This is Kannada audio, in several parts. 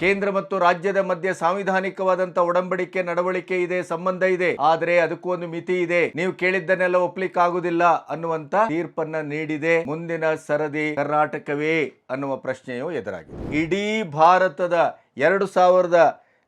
ಕೇಂದ್ರ ಮತ್ತು ರಾಜ್ಯದ ಮಧ್ಯೆ ಸಾಂವಿಧಾನಿಕವಾದಂತ ಒಡಂಬಡಿಕೆ, ನಡವಳಿಕೆ ಇದೆ, ಸಂಬಂಧ ಇದೆ. ಆದರೆ ಅದಕ್ಕೂ ಒಂದು ಮಿತಿ ಇದೆ. ನೀವು ಕೇಳಿದ್ದನ್ನೆಲ್ಲ ಒಪ್ಲಿಕ್ಕೆ ಆಗುದಿಲ್ಲ ಅನ್ನುವಂತ ತೀರ್ಪನ್ನ ನೀಡಿದೆ ಮುಂದಿನ ಸರದಿ ಕರ್ನಾಟಕವೇ ಅನ್ನುವ ಪ್ರಶ್ನೆಯು ಎದುರಾಗಿದೆ. ಇಡೀ ಭಾರತದ ಎರಡು ಸಾವಿರದ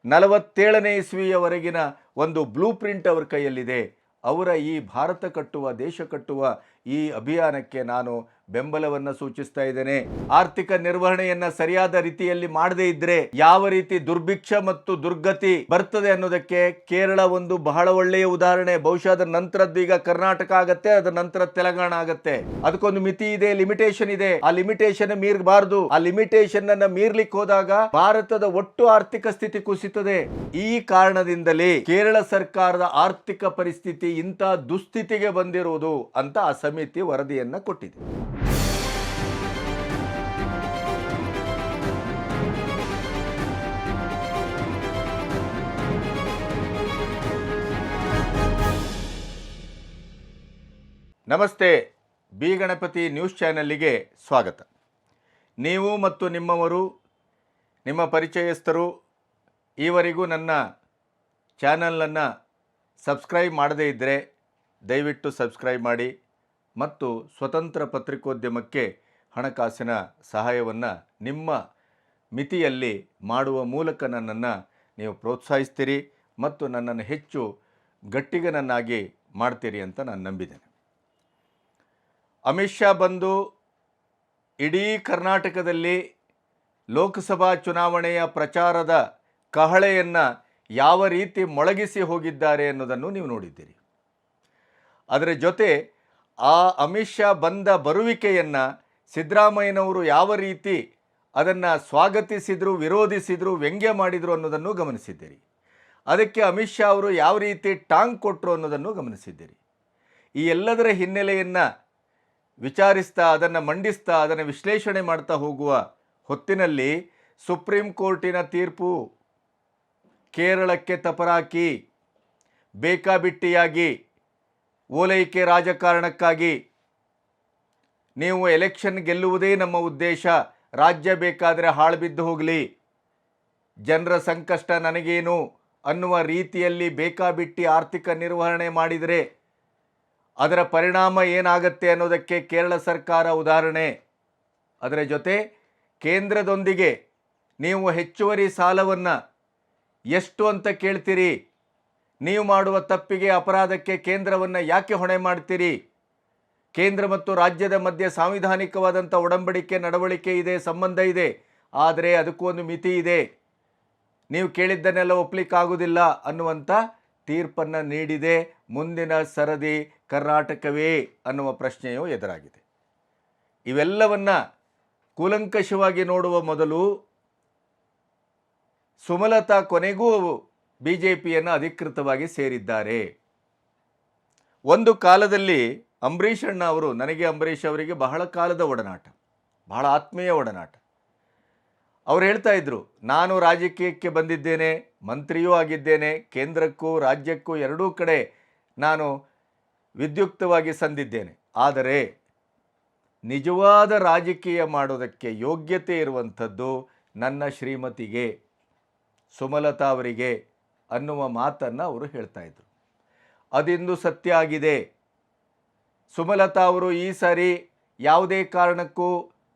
ನಲವತ್ತೇಳನೇ ಇಸ್ವಿಯವರೆಗಿನ ಒಂದು ಬ್ಲೂ ಪ್ರಿಂಟ್ ಅವರ ಕೈಯಲ್ಲಿದೆ. ಅವರ ಈ ಭಾರತ ಕಟ್ಟುವ, ದೇಶ ಕಟ್ಟುವ ಈ ಅಭಿಯಾನಕ್ಕೆ ನಾನು ಬೆಂಬಲವನ್ನು ಸೂಚಿಸ್ತಾ ಇದ್ದೇನೆ. ಆರ್ಥಿಕ ನಿರ್ವಹಣೆಯನ್ನ ಸರಿಯಾದ ರೀತಿಯಲ್ಲಿ ಮಾಡದೇ ಇದ್ರೆ ಯಾವ ರೀತಿ ದುರ್ಭಿಕ್ಷ ಮತ್ತು ದುರ್ಗತಿ ಬರ್ತದೆ ಅನ್ನೋದಕ್ಕೆ ಕೇರಳ ಒಂದು ಬಹಳ ಒಳ್ಳೆಯ ಉದಾಹರಣೆ. ಬಹುಶಃ ಅದರ ನಂತರದ್ದು ಈಗ ಕರ್ನಾಟಕ ಆಗತ್ತೆ, ಅದರ ನಂತರ ತೆಲಂಗಾಣ ಆಗತ್ತೆ. ಅದಕ್ಕೊಂದು ಮಿತಿ ಇದೆ ಲಿಮಿಟೇಷನ್ ಇದೆ. ಆ ಲಿಮಿಟೇಷನ್ ಮೀರಬಾರದು. ಆ ಲಿಮಿಟೇಷನ್ ಅನ್ನ ಮೀರ್ಲಿಕ್ಕೆ ಹೋದಾಗ ಭಾರತದ ಒಟ್ಟು ಆರ್ಥಿಕ ಸ್ಥಿತಿ ಕುಸಿತದೆ. ಈ ಕಾರಣದಿಂದಲೇ ಕೇರಳ ಸರ್ಕಾರದ ಆರ್ಥಿಕ ಪರಿಸ್ಥಿತಿ ಇಂಥ ದುಸ್ಥಿತಿಗೆ ಬಂದಿರುವುದು ಅಂತ ಆ ಸಮಿತಿ ವರದಿಯನ್ನ ಕೊಟ್ಟಿದೆ. ನಮಸ್ತೆ, ಬಿ ಗಣಪತಿ ನ್ಯೂಸ್ ಚಾನೆಲ್ಲಿಗೆ ಸ್ವಾಗತ. ನೀವು ಮತ್ತು ನಿಮ್ಮವರು, ನಿಮ್ಮ ಪರಿಚಯಸ್ಥರು ಈವರೆಗೂ ನನ್ನ ಚಾನಲನ್ನು ಸಬ್ಸ್ಕ್ರೈಬ್ ಮಾಡದೇ ಇದ್ದರೆ ದಯವಿಟ್ಟು ಸಬ್ಸ್ಕ್ರೈಬ್ ಮಾಡಿ ಮತ್ತು ಸ್ವತಂತ್ರ ಪತ್ರಿಕೋದ್ಯಮಕ್ಕೆ ಹಣಕಾಸಿನ ಸಹಾಯವನ್ನು ನಿಮ್ಮ ಮಿತಿಯಲ್ಲಿ ಮಾಡುವ ಮೂಲಕ ನನ್ನನ್ನು ನೀವು ಪ್ರೋತ್ಸಾಹಿಸ್ತೀರಿ ಮತ್ತು ನನ್ನನ್ನು ಹೆಚ್ಚು ಗಟ್ಟಿಗನನ್ನಾಗಿ ಮಾಡ್ತೀರಿ ಅಂತ ನಾನು ನಂಬಿದ್ದೇನೆ. ಅಮಿತ್ ಶಾ ಬಂದು ಇಡೀ ಕರ್ನಾಟಕದಲ್ಲಿ ಲೋಕಸಭಾ ಚುನಾವಣೆಯ ಪ್ರಚಾರದ ಕಹಳೆಯನ್ನು ಯಾವ ರೀತಿ ಮೊಳಗಿಸಿ ಹೋಗಿದ್ದಾರೆ ಅನ್ನೋದನ್ನು ನೀವು ನೋಡಿದ್ದೀರಿ. ಅದರ ಜೊತೆ ಆ ಅಮಿತ್ ಶಾ ಬಂದ ಬರುವಿಕೆಯನ್ನು ಸಿದ್ದರಾಮಯ್ಯನವರು ಯಾವ ರೀತಿ ಅದನ್ನು ಸ್ವಾಗತಿಸಿದರು, ವಿರೋಧಿಸಿದರು, ವ್ಯಂಗ್ಯ ಮಾಡಿದರು ಅನ್ನೋದನ್ನು ಗಮನಿಸಿದ್ದೀರಿ. ಅದಕ್ಕೆ ಅಮಿತ್ ಅವರು ಯಾವ ರೀತಿ ಟಾಂಗ್ ಕೊಟ್ಟರು ಅನ್ನೋದನ್ನು ಗಮನಿಸಿದ್ದೀರಿ. ಈ ಎಲ್ಲದರ ಹಿನ್ನೆಲೆಯನ್ನು ವಿಚಾರಿಸ್ತಾ, ಅದನ್ನು ಮಂಡಿಸ್ತಾ, ಅದನ್ನು ವಿಶ್ಲೇಷಣೆ ಮಾಡ್ತಾ ಹೋಗುವ ಹೊತ್ತಿನಲ್ಲಿ ಸುಪ್ರೀಂ ಕೋರ್ಟಿನ ತೀರ್ಪು ಕೇರಳಕ್ಕೆ ತಪರಾಕಿ, ಬೇಕಾಬಿಟ್ಟಿಯಾಗಿ, ಓಲೈಕೆ ರಾಜಕಾರಣಕ್ಕಾಗಿ. ನೀವು ಎಲೆಕ್ಷನ್ ಗೆಲ್ಲುವುದೇ ನಮ್ಮ ಉದ್ದೇಶ. ರಾಜ್ಯ ಬೇಕಾದರೆ ಹಾಳುಬಿದ್ದು ಹೋಗಲಿ. ಜನರ ಸಂಕಷ್ಟ ನನಗೇನು ಅನ್ನುವ ರೀತಿಯಲ್ಲಿ ಬೇಕಾಬಿಟ್ಟಿ ಆರ್ಥಿಕ ನಿರ್ವಹಣೆ ಮಾಡಿದರೆ ಅದರ ಪರಿಣಾಮ ಏನಾಗುತ್ತೆ ಅನ್ನೋದಕ್ಕೆ ಕೇರಳ ಸರ್ಕಾರ ಉದಾಹರಣೆ. ಅದರ ಜೊತೆ ಕೇಂದ್ರದೊಂದಿಗೆ ನೀವು ಹೆಚ್ಚುವರಿ ಸಾಲವನ್ನು ಎಷ್ಟು ಅಂತ ಕೇಳ್ತೀರಿ? ನೀವು ಮಾಡುವ ತಪ್ಪಿಗೆ ಅಪರಾಧಕ್ಕೆ ಕೇಂದ್ರವನ್ನು ಯಾಕೆ ಹೊಣೆ ಮಾಡ್ತೀರಿ? ಕೇಂದ್ರ ಮತ್ತು ರಾಜ್ಯದ ಮಧ್ಯೆ ಸಾಂವಿಧಾನಿಕವಾದಂಥ ಒಡಂಬಡಿಕೆ, ನಡವಳಿಕೆ ಇದೆ, ಸಂಬಂಧ ಇದೆ. ಆದರೆ ಅದಕ್ಕೂ ಒಂದು ಮಿತಿ ಇದೆ. ನೀವು ಕೇಳಿದ್ದನ್ನೆಲ್ಲ ಒಪ್ಪಲಿಕ್ಕಾಗೋದಿಲ್ಲ ಅನ್ನುವಂಥ ತೀರ್ಪನ್ನು ನೀಡಿದೆ. ಮುಂದಿನ ಸರದಿ ಕರ್ನಾಟಕವೇ ಅನ್ನುವ ಪ್ರಶ್ನೆಯೂ ಎದುರಾಗಿದೆ. ಇವೆಲ್ಲವನ್ನು ಕೂಲಂಕಷವಾಗಿ ನೋಡುವ ಮೊದಲು ಸುಮಲತಾ ಕೊನೆಗೂ ಬಿ ಜೆ ಪಿಯನ್ನು ಅಧಿಕೃತವಾಗಿ ಸೇರಿದ್ದಾರೆ. ಒಂದು ಕಾಲದಲ್ಲಿ ಅಂಬರೀಷ್ ಅಣ್ಣ ಅವರು, ನನಗೆ ಅಂಬರೀಷ್ ಅವರಿಗೆ ಬಹಳ ಕಾಲದ ಒಡನಾಟ, ಬಹಳ ಆತ್ಮೀಯ ಒಡನಾಟ. ಅವ್ರು ಹೇಳ್ತಾ ಇದ್ರು, ನಾನು ರಾಜಕೀಯಕ್ಕೆ ಬಂದಿದ್ದೇನೆ, ಮಂತ್ರಿಯೂ ಆಗಿದ್ದೇನೆ, ಕೇಂದ್ರಕ್ಕೂ ರಾಜ್ಯಕ್ಕೂ ಎರಡೂ ಕಡೆ ನಾನು ವಿದ್ಯುಕ್ತವಾಗಿ ಸಂದಿದ್ದೇನೆ. ಆದರೆ ನಿಜವಾದ ರಾಜಕೀಯ ಮಾಡೋದಕ್ಕೆ ಯೋಗ್ಯತೆ ಇರುವಂಥದ್ದು ನನ್ನ ಶ್ರೀಮತಿಗೆ, ಸುಮಲತಾ ಅವರಿಗೆ ಅನ್ನುವ ಮಾತನ್ನು ಅವರು ಹೇಳ್ತಾ ಇದ್ರು. ಅದಿಂದು ಸತ್ಯ ಆಗಿದೆ. ಸುಮಲತಾ ಅವರು ಈ ಸಾರಿ ಯಾವುದೇ ಕಾರಣಕ್ಕೂ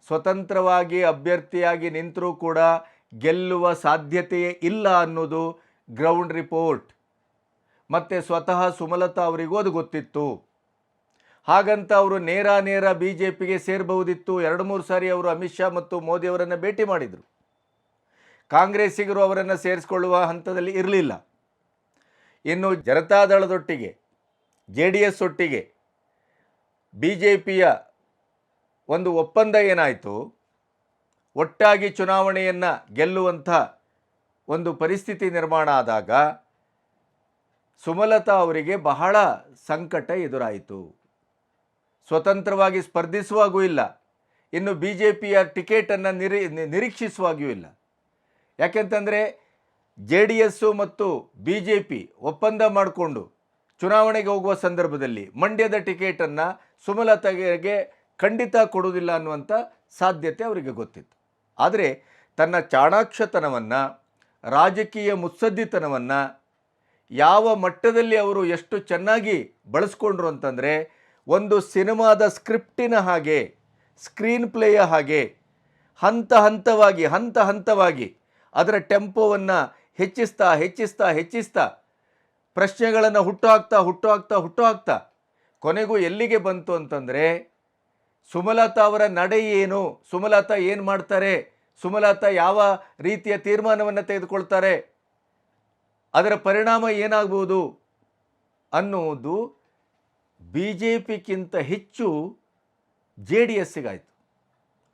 ಸ್ವತಂತ್ರವಾಗಿ ಅಭ್ಯರ್ಥಿಯಾಗಿ ನಿಂತರೂ ಕೂಡ ಗೆಲ್ಲುವ ಸಾಧ್ಯತೆಯೇ ಇಲ್ಲ ಅನ್ನೋದು ಗ್ರೌಂಡ್ ರಿಪೋರ್ಟ್ ಮತ್ತು ಸ್ವತಃ ಸುಮಲತಾ ಅವರಿಗೂ ಅದು ಗೊತ್ತಿತ್ತು. ಹಾಗಂತ ಅವರು ನೇರ ನೇರ ಬಿ ಜೆ ಪಿಗೆ ಸೇರಬಹುದಿತ್ತು. ಎರಡು ಮೂರು ಸಾರಿ ಅವರು ಅಮಿತ್ ಶಾ ಮತ್ತು ಮೋದಿ ಅವರನ್ನು ಭೇಟಿ ಮಾಡಿದರು. ಕಾಂಗ್ರೆಸ್ಸಿಗರು ಅವರನ್ನು ಸೇರಿಸಿಕೊಳ್ಳುವ ಹಂತದಲ್ಲಿ ಇರಲಿಲ್ಲ. ಇನ್ನು ಜನತಾದಳದೊಟ್ಟಿಗೆ ಜೆ ಡಿ ಎಸ್ ಒಟ್ಟಿಗೆ ಬಿ ಜೆ ಪಿಯ ಒಂದು ಒಪ್ಪಂದ ಏನಾಯಿತು? ಒಟ್ಟಾಗಿ ಚುನಾವಣೆಯನ್ನು ಗೆಲ್ಲುವಂಥ ಒಂದು ಪರಿಸ್ಥಿತಿ ನಿರ್ಮಾಣ ಆದಾಗ ಸುಮಲತಾ ಅವರಿಗೆ ಬಹಳ ಸಂಕಟ ಎದುರಾಯಿತು. ಸ್ವತಂತ್ರವಾಗಿ ಸ್ಪರ್ಧಿಸುವಾಗೂ ಇಲ್ಲ. ಇನ್ನು ಬಿ ಜೆ ಪಿಯ ಟಿಕೆಟನ್ನು ನಿರೀ ನಿರೀಕ್ಷಿಸುವಾಗಿಯೂ ಇಲ್ಲ. ಯಾಕೆಂತಂದರೆ ಜೆ ಡಿ ಎಸ್ಸು ಮತ್ತು ಬಿ ಜೆ ಪಿ ಒಪ್ಪಂದ ಮಾಡಿಕೊಂಡು ಚುನಾವಣೆಗೆ ಹೋಗುವ ಸಂದರ್ಭದಲ್ಲಿ ಮಂಡ್ಯದ ಟಿಕೆಟನ್ನು ಸುಮಲತಾಗೆ ಖಂಡಿತ ಕೊಡುವುದಿಲ್ಲ ಅನ್ನುವಂಥ ಸಾಧ್ಯತೆ ಅವರಿಗೆ ಗೊತ್ತಿತ್ತು. ಆದರೆ ತನ್ನ ಚಾಣಾಕ್ಷತನವನ್ನು, ರಾಜಕೀಯ ಮುತ್ಸದ್ದಿತನವನ್ನು ಯಾವ ಮಟ್ಟದಲ್ಲಿ ಅವರು ಎಷ್ಟು ಚೆನ್ನಾಗಿ ಬಳಸ್ಕೊಂಡ್ರು ಅಂತಂದರೆ, ಒಂದು ಸಿನಿಮಾದ ಸ್ಕ್ರಿಪ್ಟಿನ ಹಾಗೆ, ಸ್ಕ್ರೀನ್ ಪ್ಲೇಯ ಹಾಗೆ, ಹಂತ ಹಂತವಾಗಿ ಹಂತ ಹಂತವಾಗಿ ಅದರ ಟೆಂಪೋವನ್ನು ಹೆಚ್ಚಿಸ್ತಾ ಹೆಚ್ಚಿಸ್ತಾ ಹೆಚ್ಚಿಸ್ತಾ, ಪ್ರಶ್ನೆಗಳನ್ನು ಹುಟ್ಟು ಹಾಕ್ತಾ ಹುಟ್ಟು ಹಾಕ್ತಾ ಹುಟ್ಟು ಹಾಕ್ತಾ ಕೊನೆಗೂ ಎಲ್ಲಿಗೆ ಬಂತು ಅಂತಂದರೆ, ಸುಮಲತಾ ಅವರ ನಡೆ ಏನು, ಸುಮಲತಾ ಏನು ಮಾಡ್ತಾರೆ, ಸುಮಲತಾ ಯಾವ ರೀತಿಯ ತೀರ್ಮಾನವನ್ನು ತೆಗೆದುಕೊಳ್ತಾರೆ ಅದರ ಪರಿಣಾಮ ಏನಾಗ್ಬೋದು ಅನ್ನುವುದು ಬಿ ಜೆ ಪಿಗಿಂತ ಹೆಚ್ಚು ಜೆ ಡಿ ಎಸ್ಸಿಗಾಯಿತು.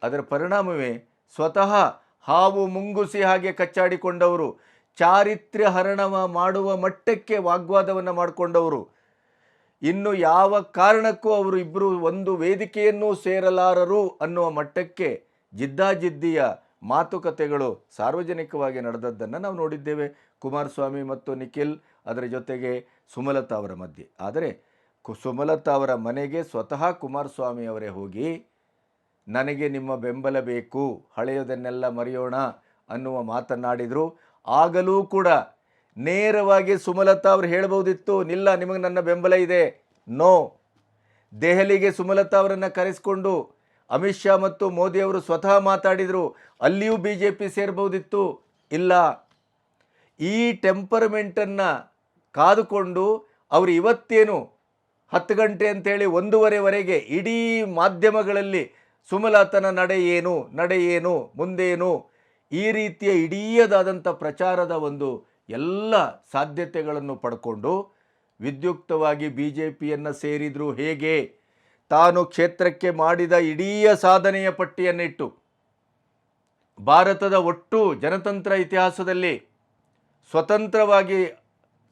ಅದರ ಪರಿಣಾಮವೇ ಸ್ವತಃ ಹಾವು ಮುಂಗುಸಿ ಹಾಗೆ ಕಚ್ಚಾಡಿಕೊಂಡವರು, ಚಾರಿತ್ರ್ಯ ಹರಣವ ಮಾಡುವ ಮಟ್ಟಕ್ಕೆ ವಾಗ್ವಾದವನ್ನು ಮಾಡಿಕೊಂಡವರು. ಇನ್ನು ಯಾವ ಕಾರಣಕ್ಕೂ ಅವರು ಇಬ್ಬರು ಒಂದು ವೇದಿಕೆಯನ್ನು ಸೇರಲಾರರು ಅನ್ನುವ ಮಟ್ಟಕ್ಕೆ ಜಿದ್ದಾಜಿದ್ದಿಯ ಮಾತುಕತೆಗಳು ಸಾರ್ವಜನಿಕವಾಗಿ ನಡೆದದ್ದನ್ನು ನಾವು ನೋಡಿದ್ದೇವೆ. ಕುಮಾರಸ್ವಾಮಿ ಮತ್ತು ನಿಖಿಲ್ ಅದರ ಜೊತೆಗೆ ಸುಮಲತಾ ಅವರ ಮಧ್ಯೆ. ಆದರೆ ಸುಮಲತಾ ಅವರ ಮನೆಗೆ ಸ್ವತಃ ಕುಮಾರಸ್ವಾಮಿ ಅವರೇ ಹೋಗಿ, ನನಗೆ ನಿಮ್ಮ ಬೆಂಬಲ ಬೇಕು, ಹಳೆಯದನ್ನೆಲ್ಲ ಮರೆಯೋಣ ಅನ್ನುವ ಮಾತನ್ನಾಡಿದರು. ಆಗಲೂ ಕೂಡ ನೇರವಾಗಿ ಸುಮಲತಾ ಅವರು ಹೇಳ್ಬೋದಿತ್ತು ನಿಲ್ಲ, ನಿಮಗೆ ನನ್ನ ಬೆಂಬಲ ಇದೆ. ನೋ. ದೆಹಲಿಗೆ ಸುಮಲತಾ ಅವರನ್ನು ಕರೆಸಿಕೊಂಡು ಅಮಿತ್ ಶಾ ಮತ್ತು ಮೋದಿ ಅವರು ಸ್ವತಃ ಮಾತಾಡಿದರು. ಅಲ್ಲಿಯೂ ಬಿ ಜೆ ಪಿ ಸೇರ್ಬೋದಿತ್ತು ಇಲ್ಲ. ಈ ಟೆಂಪರ್ಮೆಂಟನ್ನು ಕಾದುಕೊಂಡು ಅವರು ಇವತ್ತೇನು ಹತ್ತು ಗಂಟೆ ಅಂತೇಳಿ ಒಂದೂವರೆವರೆಗೆ ಇಡೀ ಮಾಧ್ಯಮಗಳಲ್ಲಿ ಸುಮಲತನ ನಡೆ ಏನು ನಡೆ ಏನು ಮುಂದೇನು ಈ ರೀತಿಯ ಇಡೀಯದಾದಂಥ ಪ್ರಚಾರದ ಒಂದು ಎಲ್ಲ ಸಾಧ್ಯತೆಗಳನ್ನು ಪಡ್ಕೊಂಡು ವಿದ್ಯುಕ್ತವಾಗಿ ಬಿ ಜೆ ಪಿಯನ್ನು ಸೇರಿದ್ರು ಹೇಗೆ? ತಾನು ಕ್ಷೇತ್ರಕ್ಕೆ ಮಾಡಿದ ಇಡೀ ಸಾಧನೆಯ ಪಟ್ಟಿಯನ್ನಿಟ್ಟು ಭಾರತದ ಒಟ್ಟು ಜನತಂತ್ರ ಇತಿಹಾಸದಲ್ಲಿ ಸ್ವತಂತ್ರವಾಗಿ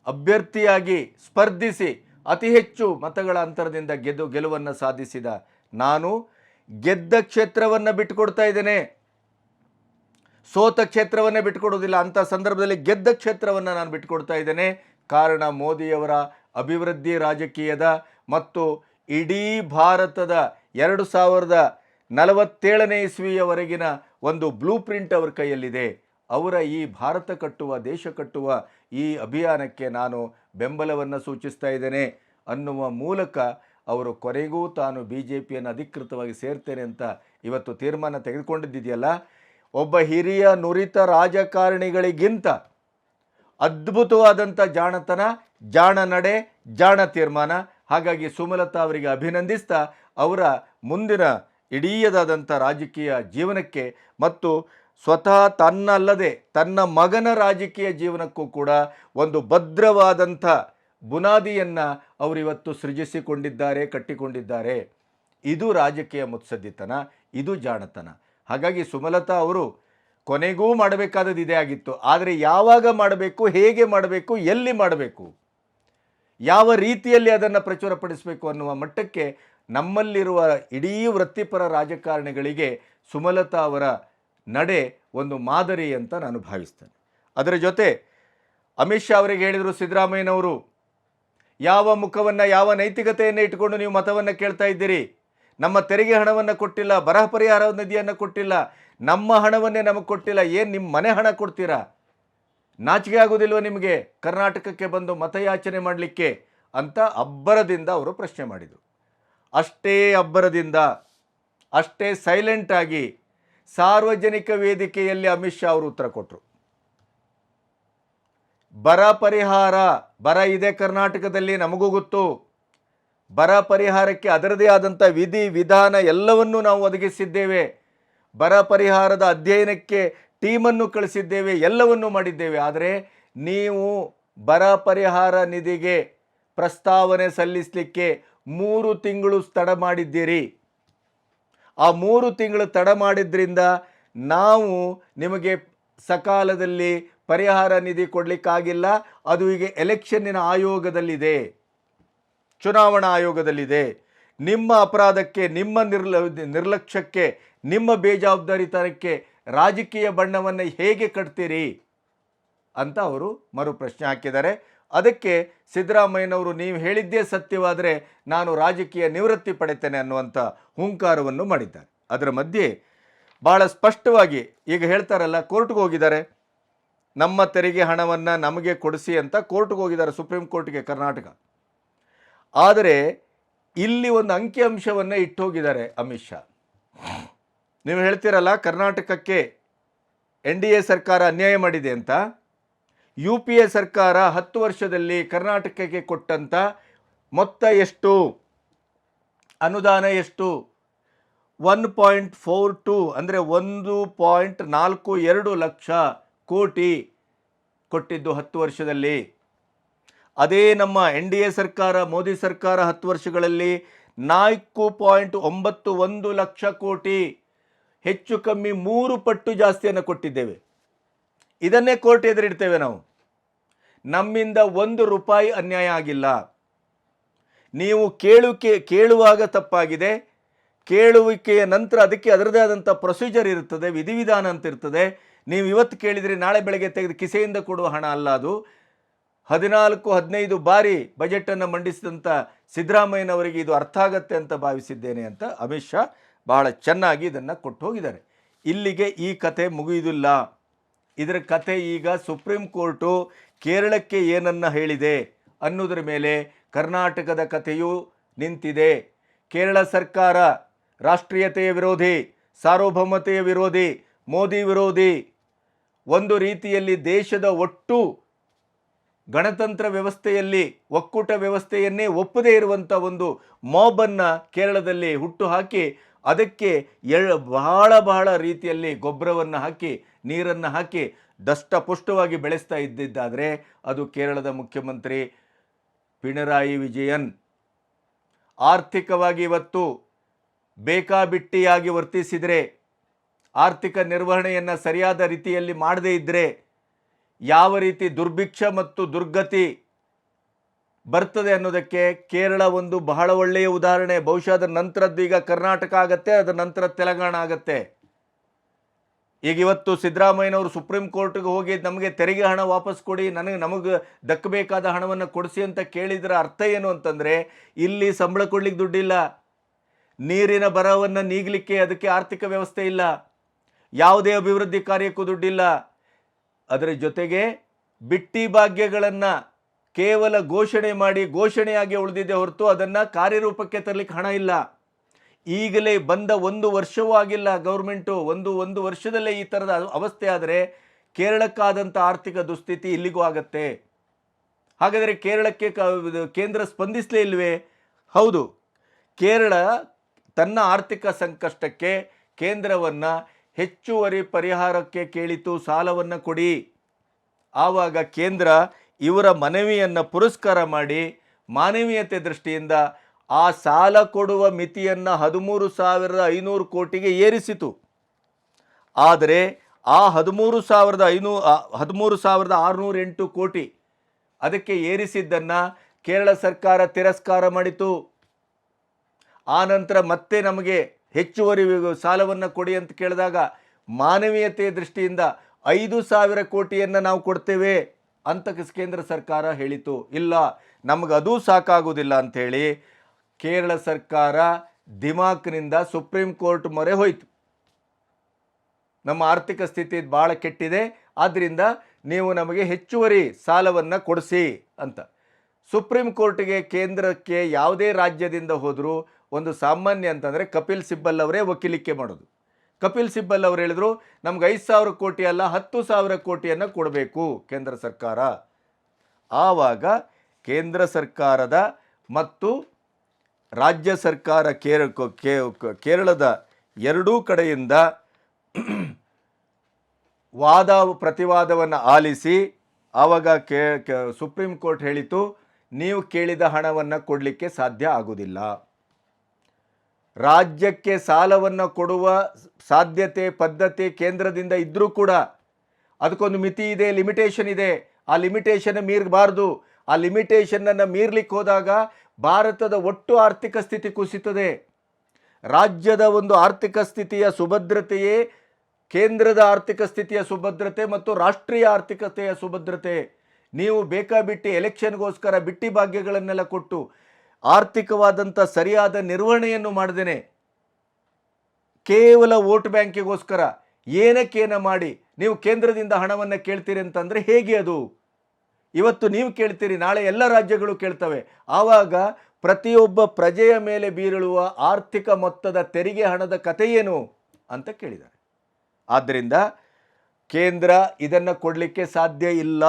ಅಭ್ಯರ್ಥಿಯಾಗಿ ಸ್ಪರ್ಧಿಸಿ ಅತಿ ಹೆಚ್ಚು ಮತಗಳ ಅಂತರದಿಂದ ಗೆದ್ದು ಗೆಲುವನ್ನು ಸಾಧಿಸಿದ ನಾನು ಗೆದ್ದ ಕ್ಷೇತ್ರವನ್ನು ಬಿಟ್ಟುಕೊಡ್ತಾ ಇದ್ದೇನೆ. ಸೋತ ಕ್ಷೇತ್ರವನ್ನೇ ಬಿಟ್ಟುಕೊಡೋದಿಲ್ಲ ಅಂಥ ಸಂದರ್ಭದಲ್ಲಿ ಗೆದ್ದ ಕ್ಷೇತ್ರವನ್ನು ನಾನು ಬಿಟ್ಟುಕೊಡ್ತಾ ಇದ್ದೇನೆ. ಕಾರಣ ಮೋದಿಯವರ ಅಭಿವೃದ್ಧಿ ರಾಜಕೀಯದ ಮತ್ತು ಇಡೀ ಭಾರತದ ಎರಡು ಸಾವಿರದ ನಲವತ್ತೇಳನೇ ಇಸ್ವಿಯವರೆಗಿನ ಒಂದು ಬ್ಲೂ ಪ್ರಿಂಟ್ ಅವರ ಕೈಯಲ್ಲಿದೆ. ಅವರ ಈ ಭಾರತ ಕಟ್ಟುವ, ದೇಶ ಕಟ್ಟುವ ಈ ಅಭಿಯಾನಕ್ಕೆ ನಾನು ಬೆಂಬಲವನ್ನು ಸೂಚಿಸ್ತಾ ಇದ್ದೇನೆ ಅನ್ನುವ ಮೂಲಕ ಅವರು ಕೊನೆಗೂ ತಾನು ಬಿ ಜೆ ಪಿಯನ್ನು ಅಧಿಕೃತವಾಗಿ ಸೇರ್ತೇನೆ ಅಂತ ಇವತ್ತು ತೀರ್ಮಾನ ತೆಗೆದುಕೊಂಡಿದ್ದಿದೆಯಲ್ಲ ಒಬ್ಬ ಹಿರಿಯ ನುರಿತ ರಾಜಕಾರಣಿಗಳಿಗಿಂತ ಅದ್ಭುತವಾದಂಥ ಜಾಣತನ, ಜಾಣ ನಡೆ, ಜಾಣ ತೀರ್ಮಾನ, ಹಾಗಾಗಿ ಸುಮಲತಾ ಅವರಿಗೆ ಅಭಿನಂದಿಸ್ತಾ ಅವರ ಮುಂದಿನ ಇಡೀಯದಾದಂಥ ರಾಜಕೀಯ ಜೀವನಕ್ಕೆ ಮತ್ತು ಸ್ವತಃ ತನ್ನಲ್ಲದೆ ತನ್ನ ಮಗನ ರಾಜಕೀಯ ಜೀವನಕ್ಕೂ ಕೂಡ ಒಂದು ಭದ್ರವಾದಂಥ ಬುನಾದಿಯನ್ನು ಅವರಿವತ್ತು ಸೃಜಿಸಿಕೊಂಡಿದ್ದಾರೆ, ಕಟ್ಟಿಕೊಂಡಿದ್ದಾರೆ. ಇದು ರಾಜಕೀಯ ಮುತ್ಸದ್ದಿತನ, ಇದು ಜಾಣತನ. ಹಾಗಾಗಿ ಸುಮಲತಾ ಅವರು ಕೊನೆಗೂ ಮಾಡಬೇಕಾದದ್ದು ಇದೇ ಆಗಿತ್ತು. ಆದರೆ ಯಾವಾಗ ಮಾಡಬೇಕು, ಹೇಗೆ ಮಾಡಬೇಕು, ಎಲ್ಲಿ ಮಾಡಬೇಕು, ಯಾವ ರೀತಿಯಲ್ಲಿ ಅದನ್ನು ಪ್ರಚುರಪಡಿಸಬೇಕು ಅನ್ನುವ ಮಟ್ಟಕ್ಕೆ ನಮ್ಮಲ್ಲಿರುವ ಇಡೀ ವೃತ್ತಿಪರ ರಾಜಕಾರಣಿಗಳಿಗೆ ಸುಮಲತಾ ಅವರ ನಡೆ ಒಂದು ಮಾದರಿ ಅಂತ ನಾನು ಭಾವಿಸ್ತೇನೆ. ಅದರ ಜೊತೆ ಅಮಿತ್ ಶಾ ಅವರಿಗೆ ಹೇಳಿದರು ಸಿದ್ದರಾಮಯ್ಯನವರು, ಯಾವ ಮುಖವನ್ನು, ಯಾವ ನೈತಿಕತೆಯನ್ನು ಇಟ್ಟುಕೊಂಡು ನೀವು ಮತವನ್ನು ಕೇಳ್ತಾ ಇದ್ದೀರಿ? ನಮ್ಮ ತೆರಿಗೆ ಹಣವನ್ನು ಕೊಟ್ಟಿಲ್ಲ, ಬರಹ ಪರಿಹಾರ ನಿಧಿಯನ್ನು ಕೊಟ್ಟಿಲ್ಲ, ನಮ್ಮ ಹಣವನ್ನೇ ನಮಗೆ ಕೊಟ್ಟಿಲ್ಲ, ಏನು ನಿಮ್ಮ ಮನೆ ಹಣ ಕೊಡ್ತೀರಾ? ನಾಚಿಕೆ ಆಗೋದಿಲ್ವ ನಿಮಗೆ ಕರ್ನಾಟಕಕ್ಕೆ ಬಂದು ಮತಯಾಚನೆ ಮಾಡಲಿಕ್ಕೆ ಅಂತ ಅಬ್ಬರದಿಂದ ಅವರು ಪ್ರಶ್ನೆ ಮಾಡಿದರು. ಅಷ್ಟೇ ಅಬ್ಬರದಿಂದ, ಅಷ್ಟೇ ಸೈಲೆಂಟ್ ಆಗಿ ಸಾರ್ವಜನಿಕ ವೇದಿಕೆಯಲ್ಲಿ ಅಮಿತ್ ಶಾ ಅವರು ಉತ್ತರ ಕೊಟ್ಟರು ಬರ ಪರಿಹಾರ, ಬರ ಇದೆ ಕರ್ನಾಟಕದಲ್ಲಿ, ನಮಗೂ ಗೊತ್ತು. ಬರ ಪರಿಹಾರಕ್ಕೆ ಅದರದೇ ಆದಂಥ ವಿಧಿ, ವಿಧಾನ ಎಲ್ಲವನ್ನೂ ನಾವು ಒದಗಿಸಿದ್ದೇವೆ. ಬರ ಪರಿಹಾರದ ಅಧ್ಯಯನಕ್ಕೆ ಟೀಮನ್ನು ಕಳಿಸಿದ್ದೇವೆ, ಎಲ್ಲವನ್ನೂ ಮಾಡಿದ್ದೇವೆ. ಆದರೆ ನೀವು ಬರ ಪರಿಹಾರ ನಿಧಿಗೆ ಪ್ರಸ್ತಾವನೆ ಸಲ್ಲಿಸಲಿಕ್ಕೆ ಮೂರು ತಿಂಗಳು ತಡ ಮಾಡಿದ್ದೀರಿ. ಆ ಮೂರು ತಿಂಗಳು ತಡ ಮಾಡಿದ್ರಿಂದ ನಾವು ನಿಮಗೆ ಸಕಾಲದಲ್ಲಿ ಪರಿಹಾರ ನಿಧಿ ಕೊಡಲಿಕ್ಕಾಗಿಲ್ಲ. ಅದು ಈಗ ಎಲೆಕ್ಷನ್ನಿನ ಆಯೋಗದಲ್ಲಿದೆ. ಚುನಾವಣಾ ಆಯೋಗದಲ್ಲಿದೆ. ನಿಮ್ಮ ಅಪರಾಧಕ್ಕೆ, ನಿಮ್ಮ ನಿರ್ಲ, ನಿರ್ಲಕ್ಷ್ಯಕ್ಕೆ, ನಿಮ್ಮ ಬೇಜವಾಬ್ದಾರಿತನಕ್ಕೆ ರಾಜಕೀಯ ಬಣ್ಣವನ್ನು ಹೇಗೆ ಕಟ್ತೀರಿ ಅಂತ ಅವರು ಮರು ಪ್ರಶ್ನೆ ಹಾಕಿದ್ದಾರೆ. ಅದಕ್ಕೆ ಸಿದ್ದರಾಮಯ್ಯನವರು ನೀವು ಹೇಳಿದ್ದೇ ಸತ್ಯವಾದರೆ ನಾನು ರಾಜಕೀಯ ನಿವೃತ್ತಿ ಪಡಿತೇನೆ ಅನ್ನುವಂಥ ಹುಂಕಾರವನ್ನು ಮಾಡಿದ್ದಾರೆ. ಅದರ ಮಧ್ಯೆ ಭಾಳ ಸ್ಪಷ್ಟವಾಗಿ ಈಗ ಹೇಳ್ತಾರಲ್ಲ, ಕೋರ್ಟ್ಗೆ ಹೋಗಿದ್ದಾರೆ. ನಮ್ಮ ತೆರಿಗೆ ಹಣವನ್ನು ನಮಗೆ ಕೊಡಿಸಿ ಅಂತ ಕೋರ್ಟ್ಗೆ ಹೋಗಿದ್ದಾರೆ ಸುಪ್ರೀಂ ಕೋರ್ಟ್ಗೆ ಕರ್ನಾಟಕ. ಆದರೆ ಇಲ್ಲಿ ಒಂದು ಅಂಕಿಅಂಶವನ್ನು ಇಟ್ಟು ಹೋಗಿದ್ದಾರೆ ಅಮಿತ್ ಶಾ. ನೀವು ಹೇಳ್ತೀರಲ್ಲ, ಕರ್ನಾಟಕಕ್ಕೆ ಎನ್ ಡಿ ಎ ಸರ್ಕಾರ ಅನ್ಯಾಯ ಮಾಡಿದೆ ಅಂತ. ಯು ಪಿ ಎ ಸರ್ಕಾರ ಹತ್ತು ವರ್ಷದಲ್ಲಿ ಕರ್ನಾಟಕಕ್ಕೆ ಕೊಟ್ಟಂಥ ಮೊತ್ತ ಎಷ್ಟು? ಅನುದಾನ ಎಷ್ಟು? ಒನ್ ಪಾಯಿಂಟ್ ಫೋರ್ ಟು ಅಂದರೆ ಒಂದು ಪಾಯಿಂಟ್ ನಾಲ್ಕು ಎರಡು ಲಕ್ಷ ಕೋಟಿ ಕೊಟ್ಟಿದ್ದು ಹತ್ತು ವರ್ಷದಲ್ಲಿ. ಅದೇ ನಮ್ಮ ಎನ್ ಡಿ ಎ ಸರ್ಕಾರ, ಮೋದಿ ಸರ್ಕಾರ ಹತ್ತು ವರ್ಷಗಳಲ್ಲಿ ನಾಲ್ಕು ಪಾಯಿಂಟ್ ಒಂಬತ್ತು ಒಂದು ಲಕ್ಷ ಕೋಟಿ, ಹೆಚ್ಚು ಕಮ್ಮಿ ಮೂರು ಪಟ್ಟು ಜಾಸ್ತಿಯನ್ನು ಕೊಟ್ಟಿದ್ದೇವೆ. ಇದನ್ನೇ ಕೋರ್ಟ್ ಎದುರಿಡ್ತೇವೆ ನಾವು. ನಮ್ಮಿಂದ ಒಂದು ರೂಪಾಯಿ ಅನ್ಯಾಯ ಆಗಿಲ್ಲ. ನೀವು ಕೇಳುವಿಕೆ ಕೇಳುವಾಗ ತಪ್ಪಾಗಿದೆ. ಕೇಳುವಿಕೆಯ ನಂತರ ಅದಕ್ಕೆ ಅದರದೇ ಆದಂಥ ಪ್ರೊಸೀಜರ್ ಇರುತ್ತದೆ, ವಿಧಿವಿಧಾನ ಅಂತ ಇರ್ತದೆ. ನೀವು ಇವತ್ತು ಕೇಳಿದರೆ ನಾಳೆ ಬೆಳಗ್ಗೆ ತೆಗೆದು ಕಿಸೆಯಿಂದ ಕೊಡುವ ಹಣ ಅಲ್ಲ ಅದು. ಹದಿನಾಲ್ಕು, ಹದಿನೈದು ಬಾರಿ ಬಜೆಟನ್ನು ಮಂಡಿಸಿದಂಥ ಸಿದ್ದರಾಮಯ್ಯನವರಿಗೆ ಇದು ಅರ್ಥ ಆಗತ್ತೆ ಅಂತ ಭಾವಿಸಿದ್ದೇನೆ ಅಂತ ಅಮಿತ್ ಶಾ ಬಹಳ ಚೆನ್ನಾಗಿ ಇದನ್ನು ಕೊಟ್ಟು ಹೋಗಿದ್ದಾರೆ. ಇಲ್ಲಿಗೆ ಈ ಕತೆ ಮುಗಿಯುವುದಿಲ್ಲ. ಇದರ ಕತೆ ಈಗ ಸುಪ್ರೀಂ ಕೋರ್ಟು ಕೇರಳಕ್ಕೆ ಏನನ್ನ ಹೇಳಿದೆ ಅನ್ನೋದರ ಮೇಲೆ ಕರ್ನಾಟಕದ ಕಥೆಯು ನಿಂತಿದೆ. ಕೇರಳ ಸರ್ಕಾರ ರಾಷ್ಟ್ರೀಯತೆಯ ವಿರೋಧಿ, ಸಾರ್ವಭೌಮತೆಯ ವಿರೋಧಿ, ಮೋದಿ ವಿರೋಧಿ, ಒಂದು ರೀತಿಯಲ್ಲಿ ದೇಶದ ಒಟ್ಟು ಗಣತಂತ್ರ ವ್ಯವಸ್ಥೆಯಲ್ಲಿ, ಒಕ್ಕೂಟ ವ್ಯವಸ್ಥೆಯನ್ನೇ ಒಪ್ಪದೇ ಇರುವಂಥ ಒಂದು ಮಾಬನ್ನು ಕೇರಳದಲ್ಲಿ ಹುಟ್ಟು ಹಾಕಿ ಅದಕ್ಕೆ ಎಳ್, ಬಹಳ ಬಹಳ ರೀತಿಯಲ್ಲಿ ಗೊಬ್ಬರವನ್ನು ಹಾಕಿ, ನೀರನ್ನು ಹಾಕಿ ದಷ್ಟಪುಷ್ಟವಾಗಿ ಬೆಳೆಸ್ತಾ ಇದ್ದಿದ್ದಾದರೆ ಅದು ಕೇರಳದ ಮುಖ್ಯಮಂತ್ರಿ ಪಿಣರಾಯಿ ವಿಜಯನ್. ಆರ್ಥಿಕವಾಗಿ ಇವತ್ತು ಬೇಕಾಬಿಟ್ಟಿಯಾಗಿ ವರ್ತಿಸಿದರೆ, ಆರ್ಥಿಕ ನಿರ್ವಹಣೆಯನ್ನು ಸರಿಯಾದ ರೀತಿಯಲ್ಲಿ ಮಾಡದೇ ಇದ್ದರೆ ಯಾವ ರೀತಿ ದುರ್ಭಿಕ್ಷ ಮತ್ತು ದುರ್ಗತಿ ಬರ್ತದೆ ಅನ್ನೋದಕ್ಕೆ ಕೇರಳ ಒಂದು ಬಹಳ ಒಳ್ಳೆಯ ಉದಾಹರಣೆ. ಬಹುಶಃ ಅದರ ನಂತರದ್ದು ಈಗ ಕರ್ನಾಟಕ ಆಗತ್ತೆ, ಅದರ ನಂತರ ತೆಲಂಗಾಣ ಆಗತ್ತೆ. ಈಗ ಇವತ್ತು ಸಿದ್ದರಾಮಯ್ಯನವರು ಸುಪ್ರೀಂ ಕೋರ್ಟ್ಗೆ ಹೋಗಿ ನಮಗೆ ತೆರಿಗೆ ಹಣ ವಾಪಸ್ ಕೊಡಿ, ನನಗೆ ನಮಗೆ ದಕ್ಕಬೇಕಾದ ಹಣವನ್ನು ಕೊಡಿಸಿ ಅಂತ ಕೇಳಿದರ ಅರ್ಥ ಏನು ಅಂತಂದರೆ, ಇಲ್ಲಿ ಸಂಬಳ ಕೊಡ್ಲಿಕ್ಕೆ ದುಡ್ಡಿಲ್ಲ, ನೀರಿನ ಬರವನ್ನು ನೀಗಲಿಕ್ಕೆ ಅದಕ್ಕೆ ಆರ್ಥಿಕ ವ್ಯವಸ್ಥೆ ಇಲ್ಲ, ಯಾವುದೇ ಅಭಿವೃದ್ಧಿ ಕಾರ್ಯಕ್ಕೂ ದುಡ್ಡಿಲ್ಲ. ಅದರ ಜೊತೆಗೆ ಬಿಟ್ಟಿ ಭಾಗ್ಯಗಳನ್ನು ಕೇವಲ ಘೋಷಣೆ ಮಾಡಿ ಘೋಷಣೆಯಾಗಿ ಉಳಿದಿದೆ ಹೊರತು ಅದನ್ನು ಕಾರ್ಯರೂಪಕ್ಕೆ ತರಲಿಕ್ಕೆ ಹಣ ಇಲ್ಲ. ಈಗಲೇ ಬಂದ ಒಂದು ವರ್ಷವೂ ಆಗಿಲ್ಲ ಗೌರ್ಮೆಂಟು. ಒಂದು ಒಂದು ವರ್ಷದಲ್ಲೇ ಈ ಥರದ ಅವಸ್ಥೆ ಆದರೆ ಕೇರಳಕ್ಕಾದಂಥ ಆರ್ಥಿಕ ದುಸ್ಥಿತಿ ಇಲ್ಲಿಗೂ ಆಗತ್ತೆ. ಹಾಗಾದರೆ ಕೇರಳಕ್ಕೆ ಕೇಂದ್ರ ಸ್ಪಂದಿಸಲೇ ಇಲ್ವೇ? ಹೌದು. ಕೇರಳ ತನ್ನ ಆರ್ಥಿಕ ಸಂಕಷ್ಟಕ್ಕೆ ಕೇಂದ್ರವನ್ನು ಹೆಚ್ಚುವರಿ ಪರಿಹಾರಕ್ಕೆ ಕೇಳಿತು, ಸಾಲವನ್ನು ಕೊಡಿ. ಆವಾಗ ಕೇಂದ್ರ ಇವರ ಮನವಿಯನ್ನು ಪುರಸ್ಕಾರ ಮಾಡಿ ಮಾನವೀಯತೆ ದೃಷ್ಟಿಯಿಂದ ಆ ಸಾಲ ಕೊಡುವ ಮಿತಿಯನ್ನು ಹದಿಮೂರು ಸಾವಿರದ ಐನೂರು ಕೋಟಿಗೆ ಏರಿಸಿತು. ಆದರೆ ಆ ಹದಿಮೂರು ಸಾವಿರದ ಐನೂ ಹದಿಮೂರು ಸಾವಿರದ ಆರುನೂರ ಎಂಟು ಕೋಟಿ ಅದಕ್ಕೆ ಏರಿಸಿದ್ದನ್ನು ಕೇರಳ ಸರ್ಕಾರ ತಿರಸ್ಕಾರ ಮಾಡಿತು. ಆ ನಂತರ ಮತ್ತೆ ನಮಗೆ ಹೆಚ್ಚುವರಿ ಸಾಲವನ್ನು ಕೊಡಿ ಅಂತ ಕೇಳಿದಾಗ ಮಾನವೀಯತೆಯ ದೃಷ್ಟಿಯಿಂದ ಐದು ಸಾವಿರ ಕೋಟಿಯನ್ನು ನಾವು ಕೊಡ್ತೇವೆ ಅಂತ ಕೇಂದ್ರ ಸರ್ಕಾರ ಹೇಳಿತು. ಇಲ್ಲ ನಮಗೆ ಸಾಕಾಗುವುದಿಲ್ಲ ಅಂಥೇಳಿ ಕೇರಳ ಸರ್ಕಾರ ದಿಮಾಕ್ನಿಂದ ಸುಪ್ರೀಂ ಕೋರ್ಟ್ ಮೊರೆ ಹೋಯಿತು. ನಮ್ಮ ಆರ್ಥಿಕ ಸ್ಥಿತಿ ಭಾಳ ಕೆಟ್ಟಿದೆ. ಆದ್ದರಿಂದ ನೀವು ನಮಗೆ ಹೆಚ್ಚುವರಿ ಸಾಲವನ್ನು ಕೊಡಿಸಿ ಅಂತ. ಸುಪ್ರೀಂ ಕೋರ್ಟ್ಗೆ ಕೇಂದ್ರಕ್ಕೆ ಯಾವುದೇ ರಾಜ್ಯದಿಂದ ಹೋದರೂ ಒಂದು ಸಾಮಾನ್ಯ ಅಂತಂದರೆ ಕಪಿಲ್ ಸಿಬ್ಬಲ್ ಅವರೇ ವಕೀಲಿಕೆ ಮಾಡೋದು. ಕಪಿಲ್ ಸಿಬ್ಬಲ್ ಅವರು ಹೇಳಿದ್ರು, ನಮ್ಗೆ ಐದು ಸಾವಿರ ಕೋಟಿ ಅಲ್ಲ, ಹತ್ತು ಸಾವಿರ ಕೋಟಿಯನ್ನು ಕೊಡಬೇಕು ಕೇಂದ್ರ ಸರ್ಕಾರ. ಆವಾಗ ಕೇಂದ್ರ ಸರ್ಕಾರದ ಮತ್ತು ರಾಜ್ಯ ಸರ್ಕಾರ ಕೇರ ಕೇರಳದ ಎರಡೂ ಕಡೆಯಿಂದ ವಾದ ಪ್ರತಿವಾದವನ್ನು ಆಲಿಸಿ ಆವಾಗ ಕೇ ಸುಪ್ರೀಂ ಕೋರ್ಟ್ ಹೇಳಿತು, ನೀವು ಕೇಳಿದ ಹಣವನ್ನು ಕೊಡಲಿಕ್ಕೆ ಸಾಧ್ಯ ಆಗುವುದಿಲ್ಲ ರಾಜ್ಯಕ್ಕೆ ಸಾಲವನ್ನು ಕೊಡುವ ಸಾಧ್ಯತೆ, ಪದ್ಧತಿ ಕೇಂದ್ರದಿಂದ ಇದ್ದರೂ ಕೂಡ ಅದಕ್ಕೊಂದು ಮಿತಿ ಇದೆ, ಲಿಮಿಟೇಷನ್ ಇದೆ. ಆ ಲಿಮಿಟೇಷನ್ ಮೀರಬಾರ್ದು. ಆ ಲಿಮಿಟೇಷನನ್ನು ಮೀರ್ಲಿಕ್ಕೆ ಹೋದಾಗ ಭಾರತದ ಒಟ್ಟು ಆರ್ಥಿಕ ಸ್ಥಿತಿ ಕುಸಿತದೆ. ರಾಜ್ಯದ ಒಂದು ಆರ್ಥಿಕ ಸ್ಥಿತಿಯ ಸುಭದ್ರತೆಯೇ ಕೇಂದ್ರದ ಆರ್ಥಿಕ ಸ್ಥಿತಿಯ ಸುಭದ್ರತೆ ಮತ್ತು ರಾಷ್ಟ್ರೀಯ ಆರ್ಥಿಕತೆಯ ಸುಭದ್ರತೆ. ನೀವು ಬೇಕಾಬಿಟ್ಟಿ ಎಲೆಕ್ಷನ್ಗೋಸ್ಕರ ಬಿಟ್ಟಿ ಭಾಗ್ಯಗಳನ್ನೆಲ್ಲ ಕೊಟ್ಟು ಆರ್ಥಿಕವಾದಂಥ ಸರಿಯಾದ ನಿರ್ವಹಣೆಯನ್ನು ಮಾಡದೇನೆ. ಕೇವಲ ವೋಟ್ ಬ್ಯಾಂಕಿಗೋಸ್ಕರ ಏನಕ್ಕೇನ ಮಾಡಿ ನೀವು ಕೇಂದ್ರದಿಂದ ಹಣವನ್ನು ಕೇಳ್ತೀರಿ ಅಂತಂದರೆ ಹೇಗೆ ಅದು? ಇವತ್ತು ನೀವು ಕೇಳ್ತೀರಿ, ನಾಳೆ ಎಲ್ಲ ರಾಜ್ಯಗಳು ಕೇಳ್ತವೆ. ಆವಾಗ ಪ್ರತಿಯೊಬ್ಬ ಪ್ರಜೆಯ ಮೇಲೆ ಬೀರಳುವ ಆರ್ಥಿಕ ಮೊತ್ತದ ತೆರಿಗೆ ಹಣದ ಕಥೆಯೇನು ಅಂತ ಕೇಳಿದ್ದಾರೆ. ಆದ್ದರಿಂದ ಕೇಂದ್ರ ಇದನ್ನು ಕೊಡಲಿಕ್ಕೆ ಸಾಧ್ಯ ಇಲ್ಲ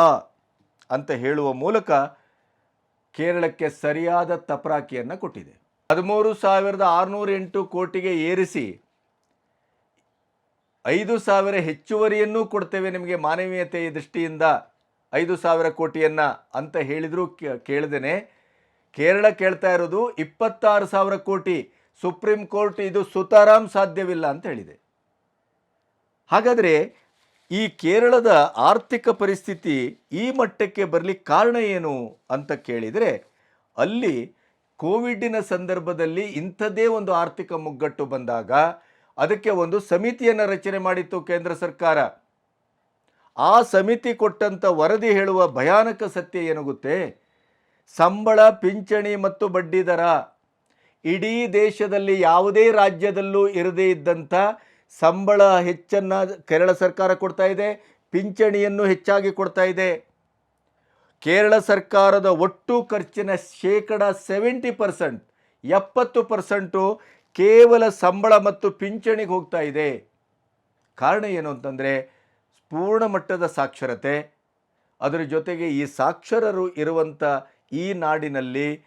ಅಂತ ಹೇಳುವ ಮೂಲಕ ಕೇರಳಕ್ಕೆ ಸರಿಯಾದ ತಪರಾಕಿಯನ್ನು ಕೊಟ್ಟಿದೆ. ಹದಿಮೂರು ಸಾವಿರದ ಆರುನೂರ ಎಂಟು ಕೋಟಿಗೆ ಏರಿಸಿ ಐದು ಸಾವಿರ ಹೆಚ್ಚುವರಿಯನ್ನೂ ಕೊಡ್ತೇವೆ ನಿಮಗೆ ಮಾನವೀಯತೆಯ ದೃಷ್ಟಿಯಿಂದ. ಐದು ಸಾವಿರ ಕೋಟಿಯನ್ನು ಅಂತ ಹೇಳಿದರೂ ಕೇಳ್ದೇನೆ. ಕೇರಳ ಕೇಳ್ತಾ ಇರೋದು ಇಪ್ಪತ್ತಾರು ಸಾವಿರ ಕೋಟಿ. ಸುಪ್ರೀಂ ಕೋರ್ಟ್ ಇದು ಸುತಾರಾಮ್ ಸಾಧ್ಯವಿಲ್ಲ ಅಂತ ಹೇಳಿದೆ. ಹಾಗಾದರೆ ಈ ಕೇರಳದ ಆರ್ಥಿಕ ಪರಿಸ್ಥಿತಿ ಈ ಮಟ್ಟಕ್ಕೆ ಬರಲಿಕ್ಕೆ ಕಾರಣ ಏನು ಅಂತ ಕೇಳಿದರೆ ಅಲ್ಲಿ ಕೋವಿಡ್ಡಿನ ಸಂದರ್ಭದಲ್ಲಿ ಇಂಥದ್ದೇ ಒಂದು ಆರ್ಥಿಕ ಮುಗ್ಗಟ್ಟು ಬಂದಾಗ ಅದಕ್ಕೆ ಒಂದು ಸಮಿತಿಯನ್ನು ರಚನೆ ಮಾಡಿತ್ತು ಕೇಂದ್ರ ಸರ್ಕಾರ. ಆ ಸಮಿತಿ ಕೊಟ್ಟಂಥ ವರದಿ ಹೇಳುವ ಭಯಾನಕ ಸತ್ಯ ಏನಾಗುತ್ತೆ ಸಂಬಳ, ಪಿಂಚಣಿ ಮತ್ತು ಬಡ್ಡಿದರ ಇಡೀ ದೇಶದಲ್ಲಿ ಯಾವುದೇ ರಾಜ್ಯದಲ್ಲೂ ಇರದೇ ಇದ್ದಂಥ ಸಂಬಳ ಹೆಚ್ಚನ್ನು ಕೇರಳ ಸರ್ಕಾರ ಕೊಡ್ತಾ ಇದೆ, ಪಿಂಚಣಿಯನ್ನು ಹೆಚ್ಚಾಗಿ ಕೊಡ್ತಾ ಇದೆ. ಕೇರಳ ಸರ್ಕಾರದ ಒಟ್ಟು ಖರ್ಚಿನ ಶೇಕಡ ಸೆವೆಂಟಿ ಪರ್ಸೆಂಟ್, ಎಪ್ಪತ್ತು ಪರ್ಸೆಂಟು ಕೇವಲ ಸಂಬಳ ಮತ್ತು ಪಿಂಚಣಿಗೆ ಹೋಗ್ತಾ ಇದೆ. ಕಾರಣ ಏನು ಅಂತಂದರೆ ಪೂರ್ಣ ಮಟ್ಟದ ಸಾಕ್ಷರತೆ. ಅದರ ಜೊತೆಗೆ ಈ ಸಾಕ್ಷರರು ಇರುವಂಥ ಈ ನಾಡಿನಲ್ಲಿ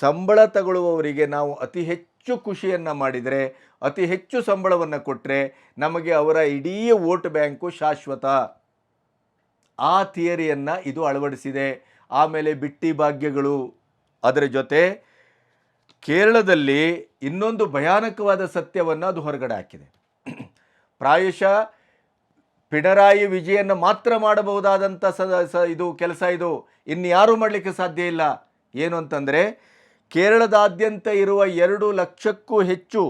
ಸಂಬಳ ತಗೊಳ್ಳುವವರಿಗೆ ನಾವು ಅತಿ ಹೆಚ್ಚು ಖುಷಿಯನ್ನು ಮಾಡಿದರೆ, ಅತಿ ಹೆಚ್ಚು ಸಂಬಳವನ್ನು ಕೊಟ್ಟರೆ ನಮಗೆ ಅವರ ಇಡೀ ವೋಟ್ ಬ್ಯಾಂಕು ಶಾಶ್ವತ. ಆ ಥಿಯರಿಯನ್ನು ಇದು ಅಳವಡಿಸಿದೆ. ಆಮೇಲೆ ಬಿಟ್ಟಿ ಭಾಗ್ಯಗಳು. ಅದರ ಜೊತೆ ಕೇರಳದಲ್ಲಿ ಇನ್ನೊಂದು ಭಯಾನಕವಾದ ಸತ್ಯವನ್ನು ಅದು ಹೊರಗಡೆ ಹಾಕಿದೆ. ಪ್ರಾಯಶಃ ಪಿಣರಾಯಿ ವಿಜಯನ್ನು ಮಾತ್ರ ಮಾಡಬಹುದಾದಂಥ ಸ ಇದು ಕೆಲಸ ಇದು ಇನ್ಯಾರೂ ಮಾಡಲಿಕ್ಕೆ ಸಾಧ್ಯ ಇಲ್ಲ. ಏನು ಅಂತಂದರೆ, ಕೇರಳದಾದ್ಯಂತ ಇರುವ ಎರಡು ಲಕ್ಷಕ್ಕೂ ಹೆಚ್ಚು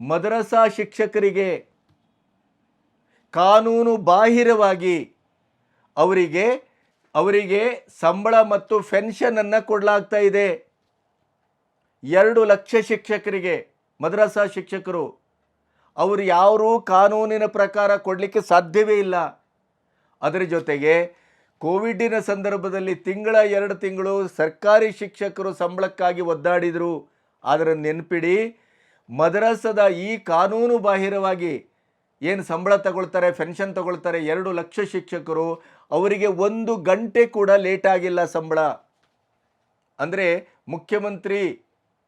ಮದ್ರಸಾ ಶಿಕ್ಷಕರಿಗೆ ಕಾನೂನು ಬಾಹಿರವಾಗಿ ಅವರಿಗೆ ಅವರಿಗೆ ಸಂಬಳ ಮತ್ತು ಪೆನ್ಷನನ್ನು ಕೊಡಲಾಗ್ತಾ ಇದೆ. ಎರಡು ಲಕ್ಷ ಶಿಕ್ಷಕರಿಗೆ, ಮದ್ರಸಾ ಶಿಕ್ಷಕರು ಅವರು ಯಾರೂ ಕಾನೂನಿನ ಪ್ರಕಾರ ಕೊಡಲಿಕ್ಕೆ ಸಾಧ್ಯವೇ ಇಲ್ಲ. ಅದರ ಜೊತೆಗೆ ಕೋವಿಡಿನ ಸಂದರ್ಭದಲ್ಲಿ ತಿಂಗಳ ಎರಡು ತಿಂಗಳು ಸರ್ಕಾರಿ ಶಿಕ್ಷಕರು ಸಂಬಳಕ್ಕಾಗಿ ಒದ್ದಾಡಿದರು. ಆದರೆ ನೆನಪಿಡಿ, ಮದ್ರಾಸದ ಈ ಕಾನೂನು ಬಾಹಿರವಾಗಿ ಏನು ಸಂಬಳ ತಗೊಳ್ತಾರೆ, ಪೆನ್ಷನ್ ತಗೊಳ್ತಾರೆ ಎರಡು ಲಕ್ಷ ಶಿಕ್ಷಕರು, ಅವರಿಗೆ ಒಂದು ಗಂಟೆ ಕೂಡ ಲೇಟ್ ಆಗಿಲ್ಲ ಸಂಬಳ. ಅಂದರೆ ಮುಖ್ಯಮಂತ್ರಿ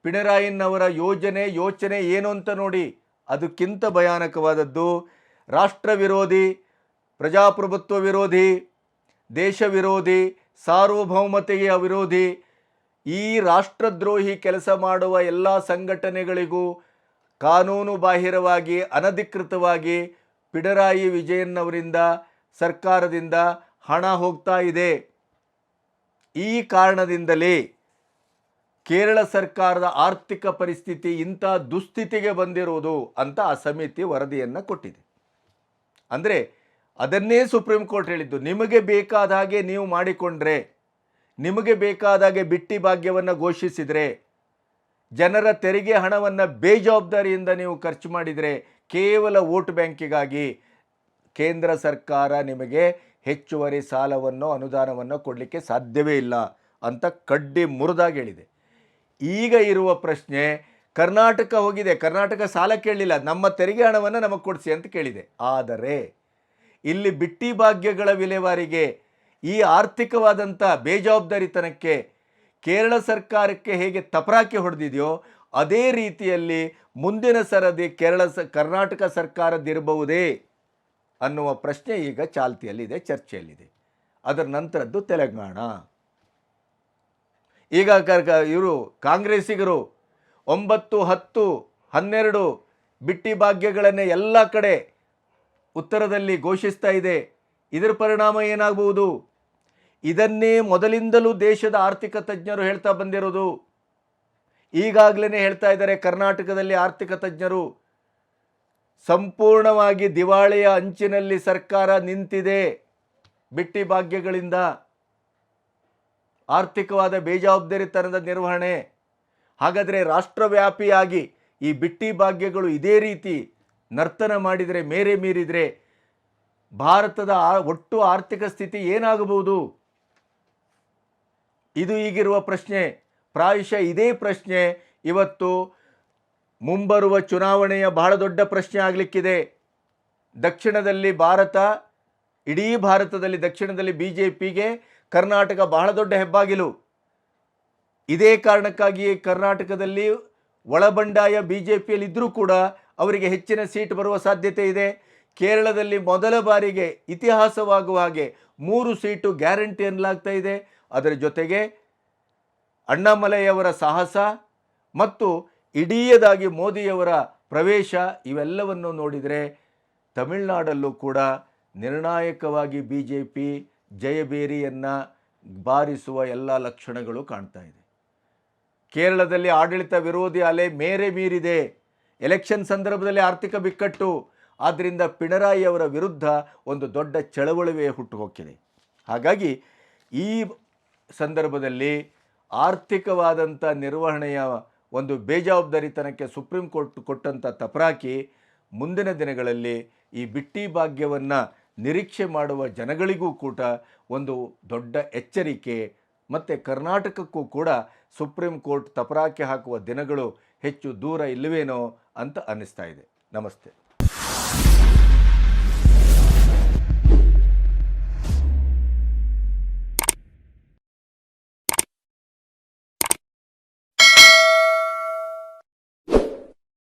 ಪಿಣರಾಯಿನವರ ಯೋಜನೆ ಯೋಚನೆ ಏನು ಅಂತ ನೋಡಿ. ಅದಕ್ಕಿಂತ ಭಯಾನಕವಾದದ್ದು ರಾಷ್ಟ್ರ ವಿರೋಧಿ ಪ್ರಜಾಪ್ರಭುತ್ವ ವಿರೋಧಿ ದೇಶ ವಿರೋಧಿ ಸಾರ್ವಭೌಮತೆಯ ವಿರೋಧಿ, ಈ ರಾಷ್ಟ್ರದ್ರೋಹಿ ಕೆಲಸ ಮಾಡುವ ಎಲ್ಲ ಸಂಘಟನೆಗಳಿಗೂ ಕಾನೂನು ಬಾಹಿರವಾಗಿ, ಅನಧಿಕೃತವಾಗಿ ಪಿಡರಾಯಿ ವಿಜಯನ್ನವರಿಂದ ಸರ್ಕಾರದಿಂದ ಹಣ ಹೋಗ್ತಾ ಇದೆ. ಈ ಕಾರಣದಿಂದಲೇ ಕೇರಳ ಸರ್ಕಾರದ ಆರ್ಥಿಕ ಪರಿಸ್ಥಿತಿ ಇಂಥ ದುಸ್ಥಿತಿಗೆ ಬಂದಿರುವುದು ಅಂತ ಆ ಸಮಿತಿ ವರದಿಯನ್ನು ಕೊಟ್ಟಿದೆ. ಅಂದರೆ ಅದನ್ನೇ ಸುಪ್ರೀಂ ಕೋರ್ಟ್ ಹೇಳಿದ್ದು, ನಿಮಗೆ ಬೇಕಾದ ಹಾಗೆ ನೀವು ಮಾಡಿಕೊಂಡ್ರೆ, ನಿಮಗೆ ಬೇಕಾದ ಹಾಗೆ ಬಿಟ್ಟಿ ಭಾಗ್ಯವನ್ನು ಘೋಷಿಸಿದರೆ, ಜನರ ತೆರಿಗೆ ಹಣವನ್ನು ಬೇಜವಾಬ್ದಾರಿಯಿಂದ ನೀವು ಖರ್ಚು ಮಾಡಿದರೆ ಕೇವಲ ವೋಟ್ ಬ್ಯಾಂಕಿಗಾಗಿ ಕೇಂದ್ರ ಸರ್ಕಾರ ನಿಮಗೆ ಹೆಚ್ಚುವರಿ ಸಾಲವನ್ನು ಅನುದಾನವನ್ನು ಕೊಡಲಿಕ್ಕೆ ಸಾಧ್ಯವೇ ಇಲ್ಲ ಅಂತ ಕಡ್ಡಿ ಮುರಿದಾಗಿ ಹೇಳಿದೆ. ಈಗ ಇರುವ ಪ್ರಶ್ನೆ, ಕರ್ನಾಟಕ ಹೋಗಿದೆ. ಕರ್ನಾಟಕ ಸಾಲ ಕೇಳಲಿಲ್ಲ. ನಮ್ಮ ತೆರಿಗೆ ಹಣವನ್ನು ನಮಗೆ ಕೊಡಿಸಿ ಅಂತ ಕೇಳಿದೆ. ಆದರೆ, ಇಲ್ಲಿ ಬಿಟ್ಟಿ ಭಾಗ್ಯಗಳ ವಿಲೇವಾರಿಗೆ ಈ ಆರ್ಥಿಕವಾದಂಥ ಬೇಜವಾಬ್ದಾರಿತನಕ್ಕೆ ಕೇರಳ ಸರ್ಕಾರಕ್ಕೆ ಹೇಗೆ ತಪರಾಕಿ ಹೊಡೆದಿದೆಯೋ, ಅದೇ ರೀತಿಯಲ್ಲಿ ಮುಂದಿನ ಸರದಿ ಕೇರಳ ಸ, ಕರ್ನಾಟಕ ಸರ್ಕಾರದ್ದಿರಬಹುದೇ ಅನ್ನುವ ಪ್ರಶ್ನೆ ಈಗ ಚಾಲ್ತಿಯಲ್ಲಿದೆ, ಚರ್ಚೆಯಲ್ಲಿದೆ. ಅದರ ನಂತರದ್ದು ತೆಲಂಗಾಣ. ಈಗ ಇವರು ಕಾಂಗ್ರೆಸ್ಸಿಗರು ಒಂಬತ್ತು, ಹತ್ತು, ಹನ್ನೆರಡು ಬಿಟ್ಟಿ ಭಾಗ್ಯಗಳನ್ನೇ ಎಲ್ಲ ಕಡೆ ಉತ್ತರದಲ್ಲಿ ಘೋಷಿಸ್ತಾ ಇದೆ. ಇದರ ಪರಿಣಾಮ ಏನಾಗಬಹುದು? ಇದನ್ನೇ ಮೊದಲಿಂದಲೂ ದೇಶದ ಆರ್ಥಿಕ ತಜ್ಞರು ಹೇಳ್ತಾ ಬಂದಿರೋದು. ಈಗಾಗಲೇ ಹೇಳ್ತಾ ಇದ್ದಾರೆ ಕರ್ನಾಟಕದಲ್ಲಿ ಆರ್ಥಿಕ ತಜ್ಞರು. ಸಂಪೂರ್ಣವಾಗಿ ದಿವಾಳಿಯ ಅಂಚಿನಲ್ಲಿ ಸರ್ಕಾರ ನಿಂತಿದೆ ಬಿಟ್ಟಿ ಭಾಗ್ಯಗಳಿಂದ. ಆರ್ಥಿಕವಾದ ಬೇಜವಾಬ್ದಾರಿತನದ ನಿರ್ವಹಣೆ. ಹಾಗಾದರೆ ರಾಷ್ಟ್ರವ್ಯಾಪಿಯಾಗಿ ಈ ಬಿಟ್ಟಿ ಭಾಗ್ಯಗಳು ಇದೇ ರೀತಿ ನರ್ತನ ಮಾಡಿದರೆ, ಮೇರೆ ಮೀರಿದರೆ ಭಾರತದ ಒಟ್ಟು ಆರ್ಥಿಕ ಸ್ಥಿತಿ ಏನಾಗಬಹುದು? ಇದು ಈಗಿರುವ ಪ್ರಶ್ನೆ. ಪ್ರಾಯಶಃ ಇದೇ ಪ್ರಶ್ನೆ. ಇವತ್ತು ಮುಂಬರುವ ಚುನಾವಣೆಯ ಬಹಳ ದೊಡ್ಡ ಪ್ರಶ್ನೆ ಆಗಲಿಕ್ಕಿದೆ. ದಕ್ಷಿಣದಲ್ಲಿ ಭಾರತ, ಇಡೀ ಭಾರತದಲ್ಲಿ ದಕ್ಷಿಣದಲ್ಲಿ ಬಿ ಜೆ ಪಿಗೆ ಕರ್ನಾಟಕ ಬಹಳ ದೊಡ್ಡ ಹೆಬ್ಬಾಗಿಲು. ಇದೇ ಕಾರಣಕ್ಕಾಗಿಯೇ ಕರ್ನಾಟಕದಲ್ಲಿ ಒಳಬಂಡಾಯ ಬಿ ಜೆ ಪಿಯಲ್ಲಿದ್ದರೂ ಕೂಡ ಅವರಿಗೆ ಹೆಚ್ಚಿನ ಸೀಟ್ ಬರುವ ಸಾಧ್ಯತೆ ಇದೆ. ಕೇರಳದಲ್ಲಿ ಮೊದಲ ಬಾರಿಗೆ ಇತಿಹಾಸವಾಗುವ ಹಾಗೆ ಮೂರು ಸೀಟು ಗ್ಯಾರಂಟಿ ಎನ್ನಲಾಗ್ತಾ ಇದೆ. ಅದರ ಜೊತೆಗೆ ಅಣ್ಣಾಮಲೈಯವರ ಸಾಹಸ ಮತ್ತು ಇಡೀಯದಾಗಿ ಮೋದಿಯವರ ಪ್ರವೇಶ ಇವೆಲ್ಲವನ್ನು ನೋಡಿದರೆ ತಮಿಳುನಾಡಲ್ಲೂ ಕೂಡ ನಿರ್ಣಾಯಕವಾಗಿ ಬಿ ಜೆ ಪಿ ಜಯಬೇರಿಯನ್ನು ಬಾರಿಸುವ ಎಲ್ಲ ಲಕ್ಷಣಗಳು ಕಾಣ್ತಾ ಇದೆ. ಕೇರಳದಲ್ಲಿ ಆಡಳಿತ ವಿರೋಧಿ ಅಲೆ ಮೇರೆ ಮೀರಿದೆ ಎಲೆಕ್ಷನ್ ಸಂದರ್ಭದಲ್ಲಿ ಆರ್ಥಿಕ ಬಿಕ್ಕಟ್ಟು. ಆದ್ದರಿಂದ ಪಿಣರಾಯಿ ಅವರ ವಿರುದ್ಧ ಒಂದು ದೊಡ್ಡ ಚಳವಳಿವೆ ಹುಟ್ಟು ಹೋಗ್ತಿದೆ ಹಾಗಾಗಿ ಈ ಸಂದರ್ಭದಲ್ಲಿ ಆರ್ಥಿಕವಾದಂಥ ನಿರ್ವಹಣೆಯ ಒಂದು ಬೇಜವಾಬ್ದಾರಿತನಕ್ಕೆ ಸುಪ್ರೀಂ ಕೋರ್ಟ್ ಕೊಟ್ಟಂಥ ತಪರಾಕಿ ಮುಂದಿನ ದಿನಗಳಲ್ಲಿ ಈ ಬಿಟ್ಟಿ ಭಾಗ್ಯವನ್ನು ನಿರೀಕ್ಷೆ ಮಾಡುವ ಜನಗಳಿಗೂ ಕೂಡ ಒಂದು ದೊಡ್ಡ ಎಚ್ಚರಿಕೆ ಮತ್ತು ಕರ್ನಾಟಕಕ್ಕೂ ಕೂಡ ಸುಪ್ರೀಂ ಕೋರ್ಟ್ ತಪರಾಕಿ ಹಾಕುವ ದಿನಗಳು ಹೆಚ್ಚು ದೂರ ಇಲ್ಲವೇನೋ ಅಂತ ಅನ್ನಿಸ್ತಾ ಇದೆ. ನಮಸ್ತೆ.